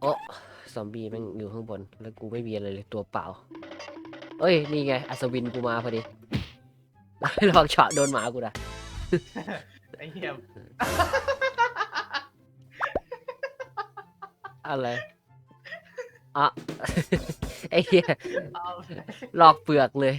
โอ้ซอมบี้แม่งอยู่ข้างบน แล้วกูไม่มีอะไรเลยตัวเปล่า เอ้ย นี่ไง อัศวินกูมาพอดีลองเฉาะโดนหมากูนะไอ้เหี้ยอะไร อะ ไอ้เหี้ยเอาลอกเปลือกเลย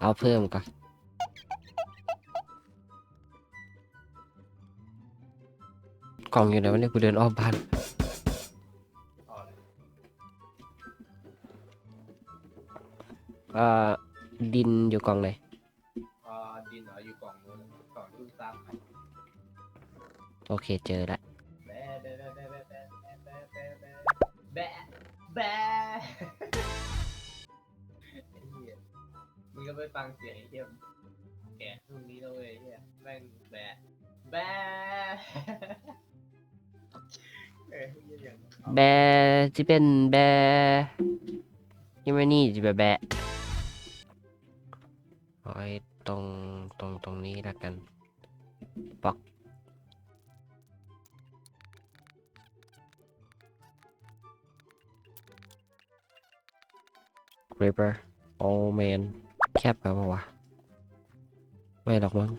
เอาเพิ่มก่อนกล่องอยู่ไหนวะเนี่ยกูเดินอ้อมบ้านเอาเลยอ่าดินอยู่กล่องไหนอ่าดินเหรออยู่กล่องนู้นกล่องที่สร้างใหม่โอเคเจอละแบะแบะแบะแบะแบะแบะแบะแบะ ก็ไปฟังเสียงไอ้เหี้ยแกะพวกนี้แล้วเว้ยไอ้เหี้ยแม่งแบะแบะเอ้ยเหี้ยอย่างแบร์ที่เป็นแบร์ยังไม่นี่จะแบะแบะเอาไว้ตรงตรงตรงนี้ละกันปัก Creeper โอ้แมน แคบไปปะวะ ไม่หรอกมั้ง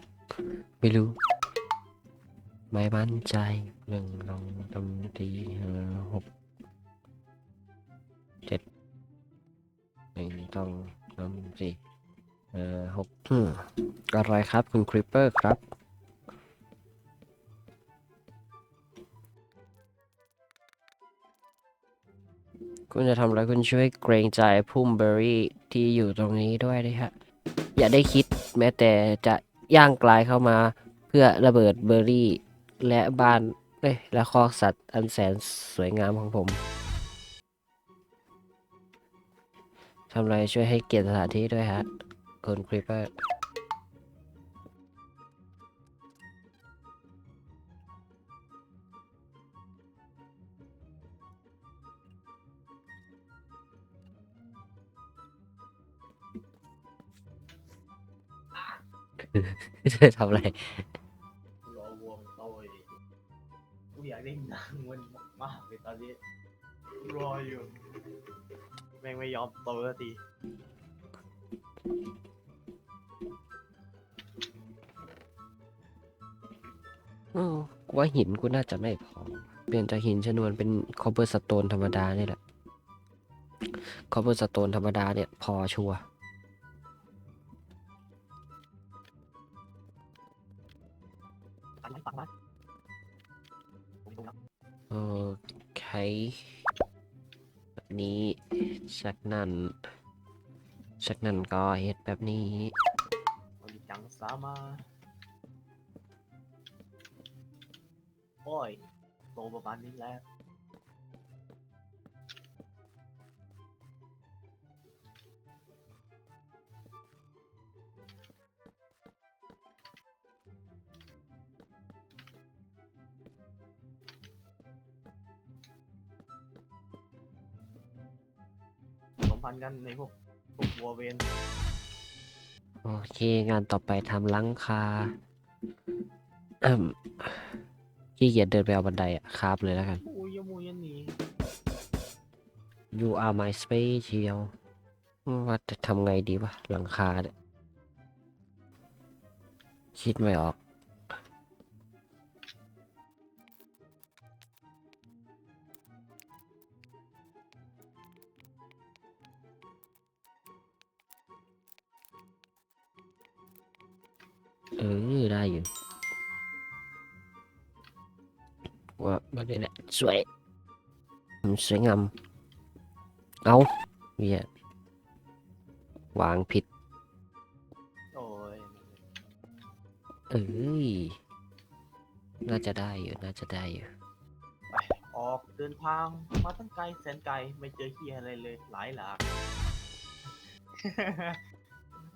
ไม่รู้ ไม่มั่นใจหนึ่งลองทำทีหกเจ็ดหนึ่งต้องทำสี่เอ่อหกอะไรครับ คุณคริปเปอร์ครับ คุณจะทำอะไรคุณช่วยเกรงใจพุ่มเบอร์รี่ที่อยู่ตรงนี้ด้วยนะฮะ อย่าได้คิดแม้แต่จะย่างกลายเข้ามาเพื่อระเบิดเบอร์รี่ และบ้านเอ้ยและคอกสัตว์อันแสนสวยงามของผมทำอะไรช่วยให้เกียรติสถานที่ด้วยฮะคุณคริปเปอร์ ทำอะไรรอวัวมันโตยกูอยากได้หนังมันมากเลยตอนนี้รออยู่ แม่งไม่ยอมโตสักทีอืมกูว่าหินกูน่าจะไม่พอ เปลี่ยนจากหินชนวนเป็นคอ b เ e อร์สโตนธรรมดานี่แหละคอ b เ e อร์สโตนธรรมดาเนี่ยพอชัวร์ โอเคแบบนี้จากนั้นจากนั้นก็เฮ็ดแบบนี้โอ้ยจังสามาโอ้ยโตประมาณนี้แล้ว สมพันธ์กันในพวกพวกวัวเวนโอเค งานต่อไปทำหลังคาเอิ่มขี้เกียจเดินไปเอาบันไดอะคาบเลยแล้วกันโอ้ยยมูยันหนี you are my special ว่าจะทำไงดีวะหลังคาเนี่ยคิดไม่ออก สวยมันสวยงาม เอาเฮียวางผิด โอ้ยเอ้ย น่าจะได้อยู่ น่าจะได้อยู่ ไปออกเดินทางมาตั้งไกลแสนไกลไม่เจอเฮียอะไรเลยหลายหลาก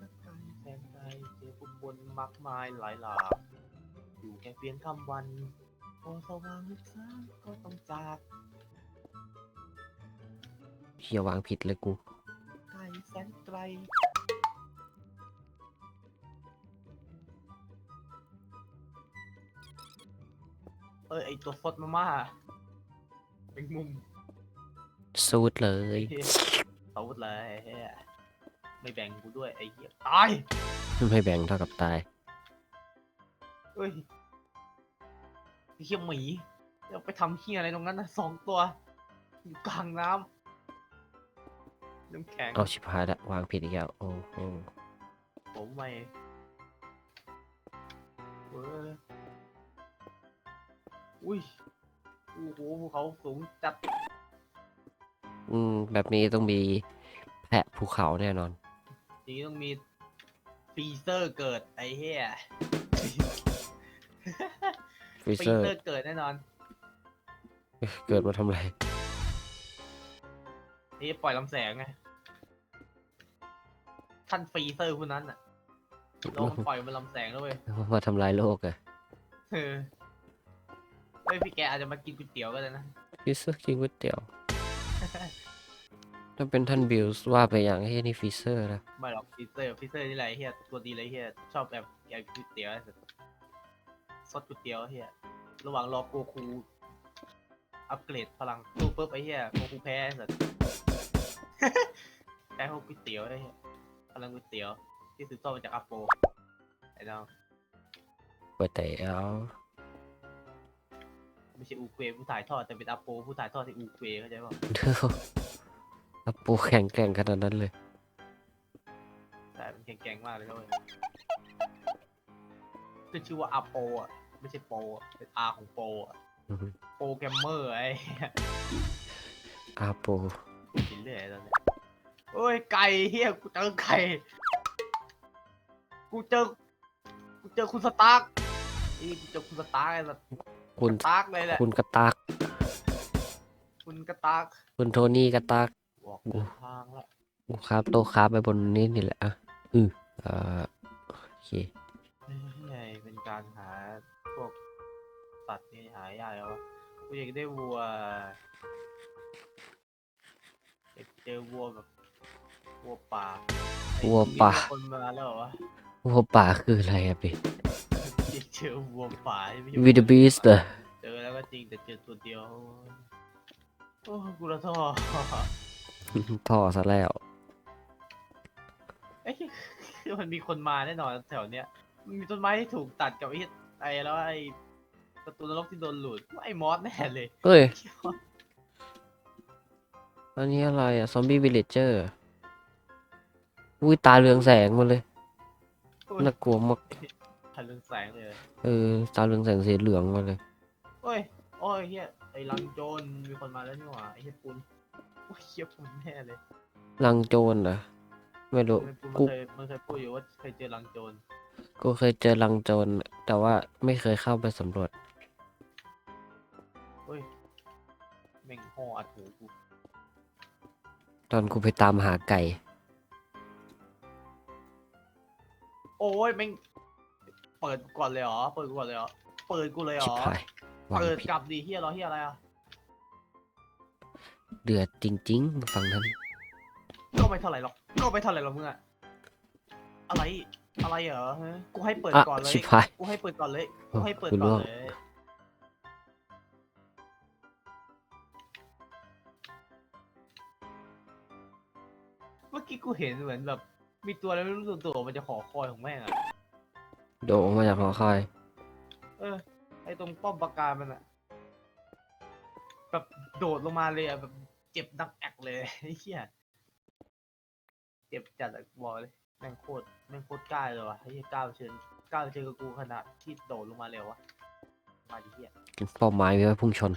มาตั้งไกลแสนไกลเจอผู้คนมากมายหลายหลากอยู่แค่เพียงคำวัน พอสว่างลึกซ้ำก็ต้องจากเฮียวางผิดเลยกู ไกลแสนไกลเอ้ยไอตัวฟดมาม่าเป็นมุมสูดเลย เหี้ยเอาเลยเหี้ยไม่แบ่งกูด้วยไอ้เหี้ยตาย ไม่แบ่งเท่ากับตาย เอ้ยไอ้ เหี้ยหมีจะไปทำเหี้ยอะไรตรงนั้นนะสองตัว อยู่กลางน้ำน้ำแข็งเอาชิบหายละวางผิดอีกแล้วโอ้โหผมไม่เว้ยอุ้ยโอ้โหภูเขาสูงจัดอืมแบบนี้ต้องมีแพะภูเขาแน่นอน ทีนี้ต้องมีฟรีเซอร์เกิดไอ้เหี้ย ฟรีฟรีเซอร์เซอร์เกิดแน่นอนเกิดมาทำอะไร นี่ปล่อยลำแสงไงท่านฟรีเซอร์ผู้นั้นอะลงปล่อยมันลำแสงแล้วเว้ยมาทำลายโลกอะเออเฮ้ยพี่แกอาจจะมากินก๋วยเตี๋ยวก็ได้นะฟรีเซอร์กินก๋วยเตี๋ยว ถ้าเป็นท่านบิลส์ว่าไปอย่างเฮ้ยนี่ฟรีเซอร์นะไม่หรอกฟรีเซอร์ฟรีเซอร์นี่แหละไอ้เฮียตัวดีเลยไอ้เฮียชอบแบบแกงก๋วยเตี๋ยวไอ้สัส ซดก๋วยเตี๋ยวไอ้เฮียระหว่างรอโกคูอัปเกรดพลังตู้ปุ๊บไอ้เฮียโกคูแพ้ไอ้สัส แพ้เพราะก๋วยเตี๋ยวไอ้เฮียพลังก๋วยเตี๋ยว ที่สืบทอดมาจากอาโปไอ้น้องก๋วยเตี๋ยวไม่ใช่อูเควผู้ถ่ายทอดแต่เป็นอาโปผู้ถ่ายทอดที่อูเควเข้าใจป่ะอาปูแข็งแกร่งขนาดนั้นเลย แต่มันแข็งๆมากเลยนะเว้ยคือชื่อว่าอาโปอะ ไม่ใช่โปอะเป็นอาของโปอะโปรแกรมเมอร์ไอ้เหี้ยอาปูกินเรื่อยตอนเนี้ยโอ้ยไก่เฮียกูเจอไก่ กูเจอ กูเจอคุณสตาร์กนี่กูเจอคุณสตาร์กไอ้สัสคุณ สตาร์กเลยแหละ คุณกระตักคุณกระตากคุณโทนี่กระตักบอกเดินทางละกูครับ โตะครับไปบนนี้นี่แหละอะอือเอ่อโอเค ว์นี่หายากแล้ววะกูอยากได้วัวอยากเจอวัวแบบวัวป่าไอ้วัวป่ามีคนมาแล้วเหรอวะวัวป่าคืออะไรอะพี่ อยากเจอวัวป่าไม่ใช่วิดบีสเตอร์เจอแล้วก็จริงแต่เจอตัวเดียวโอ้กูละท่อท่อซะแล้วเอ้ยคือมันมีคนมาแน่นอนแถวเนี้ยมันมีต้นไม้ที่ถูกตัดกับไอ้ไอ้แล้วไอ้ ประตูนรกที่โดนหลุดไอ้มอสแน่เลยเอ้ย อันนี้อะไรอะซอมบี้วิลเลจเจอร์อุ้ยตาเรืองแสงมาเลยโอ้ยน่ากลัวมาก ทันเรืองแสงเลยเออ ตาเรืองแสงสีเหลืองมาเลย โอ้ยโอ้ยเฮียไอ้ลังโจรมีคนมาแล้วนี่หว่าไอ้เฮียปุนโอ้ยเฮียปุนแน่เลยลังโจรเหรอไม่รู้ไอ้ปุนกู มันเคยมันเคยพูดอยู่ว่าเคยเจอลังโจร กูเคยเจอลังโจร แต่ว่าไม่เคยเข้าไปสำรวจ เฮ้ยแม่งห่ออัดหูกูตอนกูไปตามหาไก่ โอ้ยแม่งเปิดกูก่อนเลยเหรอเปิดกูก่อนเลยเหรอเปิดกูเลยเหรชิบอหายวางเปิดผิดกลับดีเฮียรอเฮียอะไรอะเดือดจริงๆฝั่งนั้น ก็ไม่เท่าไหร่หรอกก็ไม่เท่าไหร่หรอกมึงอะอะไรอะไรเหรอฮะกูให้เปิดอะก่อนเลยชิบหาย กูให้เปิดก่อนเลยโอ้กูให้เปิดกูก่ร่อวนงเลย กี้กูเห็นเหมือนแบบ มีตัวอะไรไม่รู้ตัวตัวมันจะขอคอยของแม่งอะโดดออกมาจากหอคอยเออ ไอตรงป้อมปราการมันอะแบบโดดลงมาเลยอะแบบเจ็บดังแอกเลยไอ้เหี้ยเจ็บจัดอะกูบอกเลยแม่งโคตรแม่งโคตรกล้าเลยว่ะไอ้เหี้ยกล้าเชิญกล้าเชิญกับกูขนาดที่โดดลงมาเร็ววะมาดิเหี้ยเป้าหมายไว้พุ่งชน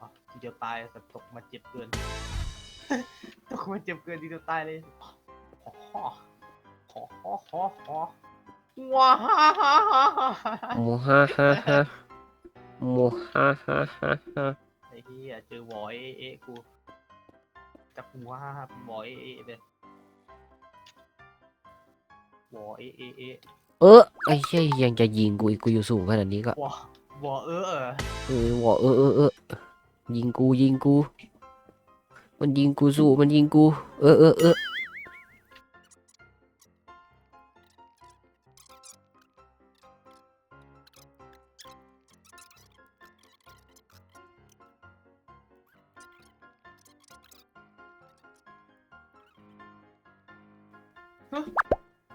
อ๋อทีเดียวตายแต่ตกมาเจ็บเกิน ตกมาเจ็บเกินทีเดียวตายเลยขอขอขอขอขอขอว้าฮ่าฮ่าฮ่าฮ่าฮ่าโมฮ่าฮ่าฮ่าโมฮ่าฮ่าฮ่าฮ่าไอ้เหี้ยเจอวอยเอ๊ะกูจับหัวฮ่าฮ่าวอยเอ๊ะเลยวอเอ๊ะเอะเอะเออไอ้เชี่ยยังจะยิงกูอีกกูอยู่สูงขนาดนี้ก็วอวอเออเออเออวอเออเออเออยิงกูยิงกู มันยิงกูสู้มันยิงกู เออเออเออ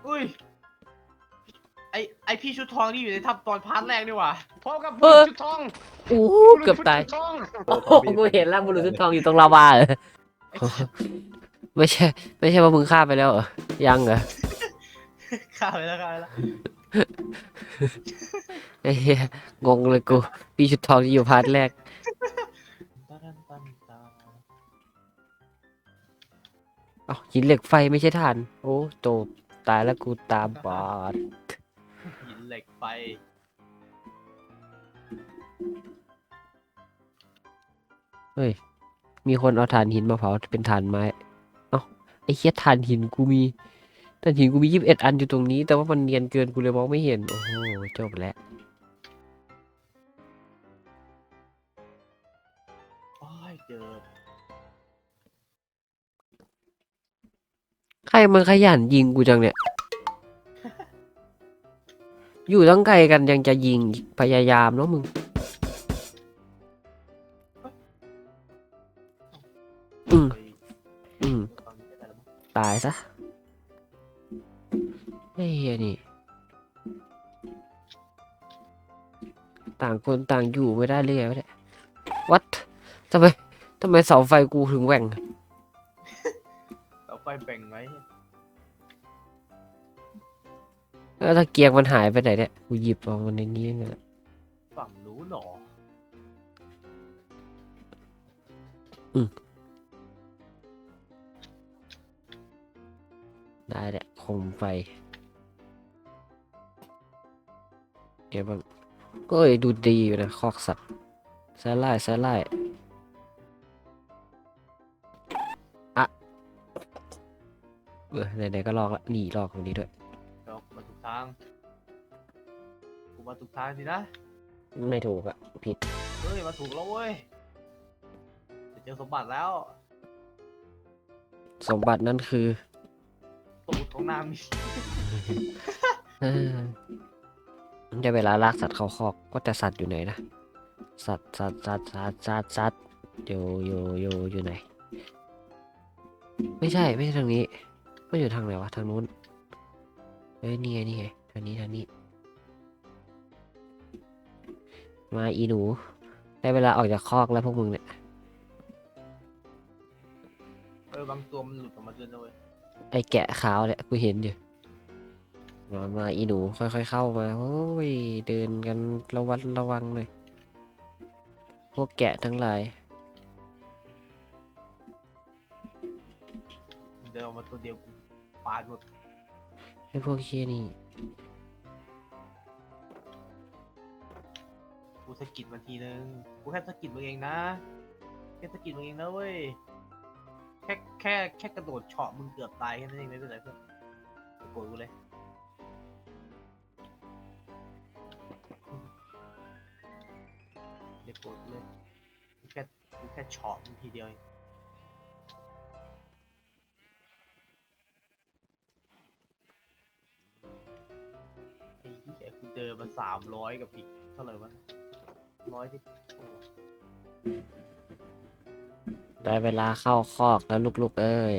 อุ้ย ไอไอพี่ชุดทองที่อยู่ในทัพตอนพาร์ทแรกนี่หว่าพบกับเอบุรุอษชุดทองโอ้โหเกือบตายบุรุษชุดทองโอ้โหกูเห็นแล้วบุรุษชุดทองอยู่ตรงลาวาเหรอไอ้ไม่ใช่ไม่ใช่ว่ามึงฆ่าไปแล้วเหรอยังเหรอข้าไปแล้วข้าไปแล้วไอ้เหี้ยงงเลยกูพี่ชุดทองที่อยู่พาร์ทแรกตันตันตันเอ้าหินเหล็กไฟไม่ใช่ถ่าน โอ้จบตายแล้วกูตาบอดหินเหล็กไฟ เฮ้ย มีคนเอาถ่านหินมาเผาเป็นถ่านไม้ เอ้าไอ้เคียถ่านหินกูมีถ่านหินกูมียี่สิบเอ็ดอันอยู่ตรงนี้ แต่ว่ามันเนียนเกินกูเลยมองไม่เห็น โอ้โหจบแล้วโอ้ยเจอใครมันขยันยิงกูจังเนี่ย อยู่ตั้งไกลกันยังจะยิงพยายามเนาะมึง อืมตอนนี้ได้แล้วมั้งตายซะไอ้เฮียนี่ ต่างคนต่างอยู่ไม่ได้เลยไงวะเนี่ยวัดทำไมทำไมเสาไฟกูถึงแหว่งเอาไฟแบ่งไว้แล้วตะเกียงมันหายไปไหนเนี่ยกูหยิบเอามันในนี้เนี่ยแหละฝั่งรู้หนอ ได้แหละโคมไฟเดี๋ยวมันก็เอ้ยดูดีอยู่นะคอกสัตว์สไลด์สไลด์อะเออไหนๆก็ลอกละหนีลอกตรงนี้ด้วยเดี๋ยวมาถูกทางกูมาถูกทางสินะ ไม่ถูกอะผิด เฮ้ย มาถูกแล้วเว้ยจะเจอสมบัติแล้ว สมบัตินั่นคือตูด ของนางมีเออได้เวลาลากสัตว์เข้าคอกก็แต่สัตว์อยู่ไหนนะ สัตว์สัตว์สัตว์สัตว์สัตว์สัตว์อยู่อยู่อยู่อยู่ไหน ไม่ใช่ไม่ใช่ทางนี้ไม่อยู่ทางไหนวะทางนู้นเอ้ยนี่ไงนี่ไงทางนี้ทางนี้ มาอีหนู ได้เวลาออกจากคอกแล้วพวกมึงเนี่ย เออบางตัวมันหลุดออกมาด้วยนะเว้ย ไอแกะขาวเนี่ยกูเห็นอยู่มามาอีหนูค่อยๆเข้ามาโอ้ยเดินกันระวัดระวังหน่อยพวกแกะทั้งหลายเดินออกมาตัวเดียวกูปาดหมดไอพวกเชี่ยนี่กูสะกิดมันทีนึงกูแค่สะกิดมึงเองนะแค่สะกิดมึงเองนะเว้ยแค่แค่แค่กระโดดเฉาะมึงเกือบตายแค่นั้นเองไม่เป็นไรเพื่อนโกรธกูเลยอย่าโกรธกูเลยกูแค่กูแค่เฉาะมึงทีเดียวเองไอ้ที่กูเจอมาสามร้อยกับอีกเท่าไหร่วะร้อยที่ ได้เวลาเข้าคอกแล้วลูกๆเอ้ย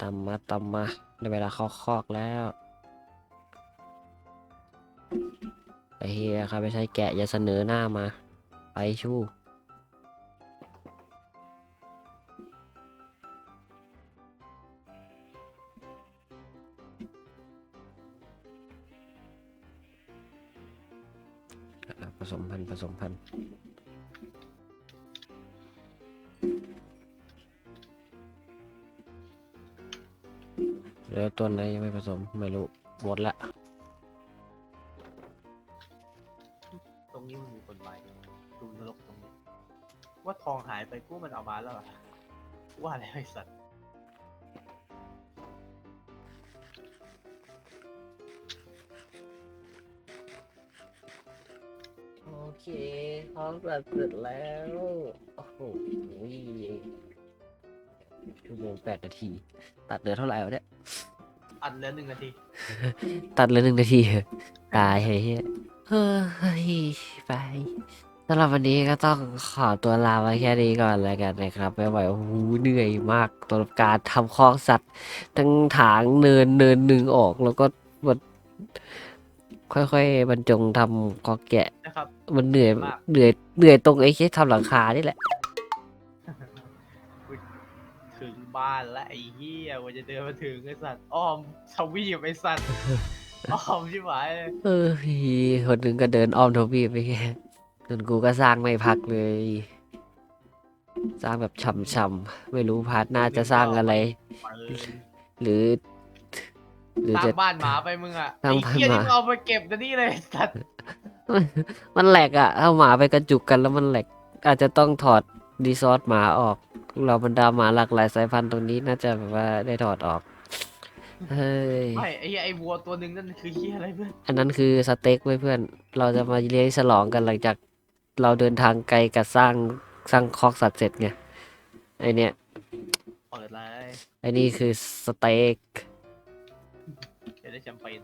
ตามมาตามมาได้เวลาเข้าคอกแล้วไอ้เฮียครับไม่ใช่แกะอย่าเสนอหน้ามา ไปชู้ผสมพันธุ์ผสมพันธุ์ ตัวไหนยังไม่ผสมไม่รู้หมดละตรงนี้มันมีคนไปดูนรกตรงนี้ ว่าทองหายไปกูมันเอามาแล้วเหรอว่าอะไรไอ้สัตว์โอเคพร้อมแบบเสร็จแล้ว โอ้โหชั่วโมงแปดนาที ตัดเหลือเท่าไหร่วะเนี่ย อันเหลือหนึ่งนาทีตัดเหลือหนึ่งนาทีเหอะตายเฮ้ยเฮ้ยไปสำหรับวันนี้ก็ต้องขอตัวลาไว้แค่นี้ก่อนแล้วกันนะครับไม่ไหวโอ้โหเหนื่อยมากตัวกับการทำคอกสัตว์ ทั้งถางเนินเนินหนึ่งออกแล้วก็มันค่อยๆบรรจงทำคอกแกะ นะครับ มันเหนื่อยมาก เหนื่อยเหนื่อยตรงไอ้แค่ทำหลังคานี่แหละ บ้านและไอ้เหี้ยว่าจะเดินมาถึงไอ้สัตว์อ้อมทวีปไอ้สัตว์อ้อมชิบหายเลยเออคนหนึ่งก็เดินอ้อมทวีปไปแค่ส่วนกูก็สร้างไม่พักเลย สร้างแบบช่ำๆไม่รู้พาร์ทหน้าจะสร้างอะไรเปิดหรือ หรือสร้างจะบ้านหมาไปมึงอะสร้างไอ้บ้านเหี้ยหมานี่มึงเอาไปเก็บนะนี่เลยไอ้สัตว์มันแหลกอะถ้าหมาไปกระจุกกันแล้วมันแหลกอาจจะต้องถอด ดีซอสหมาออก เราบรรดาหมาหลากหลายสายพันธุ์ตรงนี้น่าจะแบบว่าได้ถอดออก เฮ้ย ไม่ไอ้เหี้ยไอ้วัวตัวหนึ่งนั่นคือเหี้ยอะไรเพื่อนอันนั้นคือสเต็กไว้ยเพื่อน เราจะมาเลี้ยงฉลองกันหลังจากเราเดินทางไกลกับสร้างสร้างคอกสัตว์เสร็จไง ไอเนี้ยเปิดเลยไอนี่คือสเต็ก จะได้แชมเปญ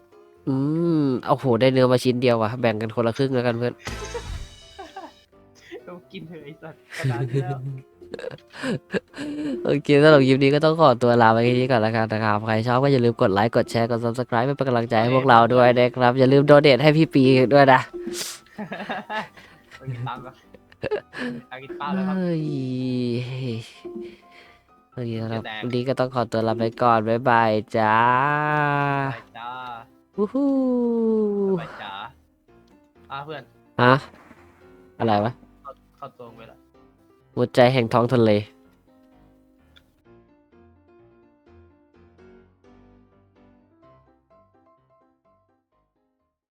อืม เอาโห ได้เนื้อมาชิ้นเดียวว่ะ แบ่งกันคนละครึ่งแล้วกันเพื่อน เรากินเถอะไอ้สัตว์ขนาดนี้แล้ว โอเคสำหรับคลิปนี้ก็ต้องขอตัวลาไปแค่นี้ก่อนแล้วกันนะครับ ใครชอบก็อย่าลืมกดไลค์ กดแชร์ กด subscribe เพื่อเป็นกำลังใจให้พวกเราด้วยนะครับ อย่าลืมโดเนทให้พี่ปีด้วยนะไปกินตังค์ก่อนอากินข้าวแล้วครับ เฮ้ยโอเคสำหรับจะแดกวันนี้ก็ต้องขอตัวลาไปก่อน บ๊ายบายจ้าไปจ้าวู้ฮู้ไปจ้าอะเพื่อน ฮะอะไรวะเข้าตัวไปละ หัวใจแห่งท้องทะเล